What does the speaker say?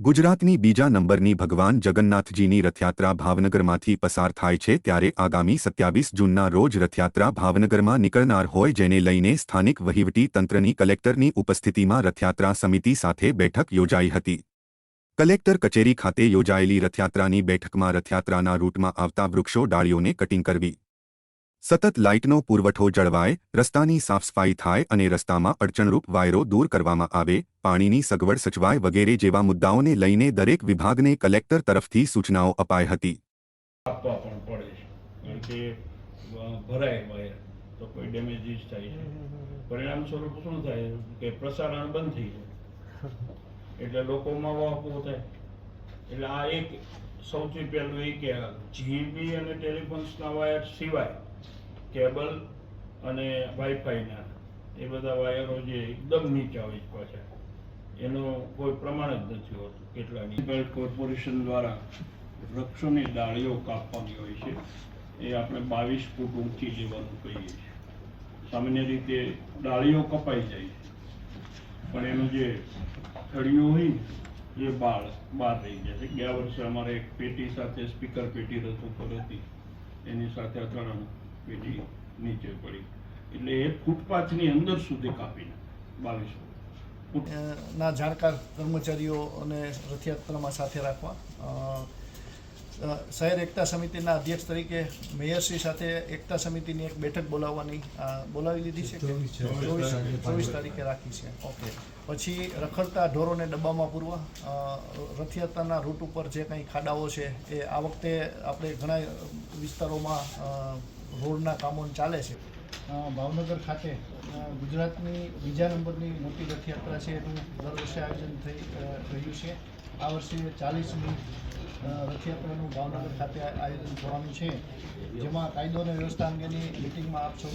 ગુજરાતની બીજા નંબરની ભગવાન જગન્નાથજીની રથયાત્રા ભાવનગરમાંથી પસાર થાય છે ત્યારે આગામી સત્યાવીસ જૂનના રોજ રથયાત્રા ભાવનગરમાં નીકળનાર હોય જેને લઈને સ્થાનિક વહીવટી તંત્રની કલેક્ટરની ઉપસ્થિતિમાં રથયાત્રા સમિતિ સાથે બેઠક યોજાઈ હતી. કલેક્ટર કચેરી ખાતે યોજાયેલી રથયાત્રાની બેઠકમાં રથયાત્રાના રૂટમાં આવતા વૃક્ષો ડાળીઓને કટિંગ કરવી. સતત લાઇટનો પુરવઠો જળવાય, રસ્તાની સાફસફાઈ થાય અને રસ્તામાં અડચણરૂપ વાયરો દૂર કરવામાં આવે, પાણીની સગવડ સચવાય વગેરે જેવા મુદ્દાઓને લઈને દરેક વિભાગને કલેક્ટર તરફથી સૂચનાઓ અપાઈ હતી. એટલે આ એક સૌથી પહેલું એ કે જીબી અને ટેલિફોન્સના વાયર સિવાય કેબલ અને વાઈફાઈના એ બધા વાયરો જે એકદમ નીચા હોય પાછા. એનો કોઈ પ્રમાણ જ નથી હોતું, કેટલાની. બેલ્ટ કોર્પોરેશન દ્વારા વૃક્ષોની ડાળીઓ કાપવાની હોય છે. એ આપણે બાવીસ ફૂટ ઊંચી લેવાનું કહીએ છીએ. સામાન્ય રીતે ડાળીઓ કપાઈ જાય છે. પણ એનું જે થળીઓ હોય ને, એ બાળ બહાર રહી જાય છે. ગયા વર્ષે અમારે એક પેટી સાથે, સ્પીકર પેટી રજૂ કરી હતી. એની સાથે આ પેટી નીચે પડી. એટલે એ ફૂટપાથની અંદર સુધી કાપીને બાવીસ. ના જાણકાર કર્મચારીઓ અને રથયાત્રામાં સાથે રાખવા. શહેર એકતા સમિતિના અધ્યક્ષ તરીકે મેયરશ્રી સાથે એકતા સમિતિની એક બેઠક બોલાવવાની બોલાવી લીધી છે ચોવીસ તારીખે રાખી છે. ઓકે. પછી રખડતા ઢોરોને ડબ્બામાં પૂરવા. રથયાત્રાના રૂટ ઉપર જે કંઈ ખાડાઓ છે એ આ વખતે આપણે ઘણા વિસ્તારોમાં અ, રોડના કામો ચાલે છે. ભાવનગર ખાતે ગુજરાતની બીજા નંબરની મોટી રથયાત્રા છે એનું દર વર્ષે આયોજન થઈ રહ્યું છે. આ વર્ષે ચાલીસમી રથયાત્રાનું ભાવનગર ખાતે આયોજન થવાનું છે. જેમાં કાયદો અને વ્યવસ્થા અંગેની મિટિંગમાં આપ સૌ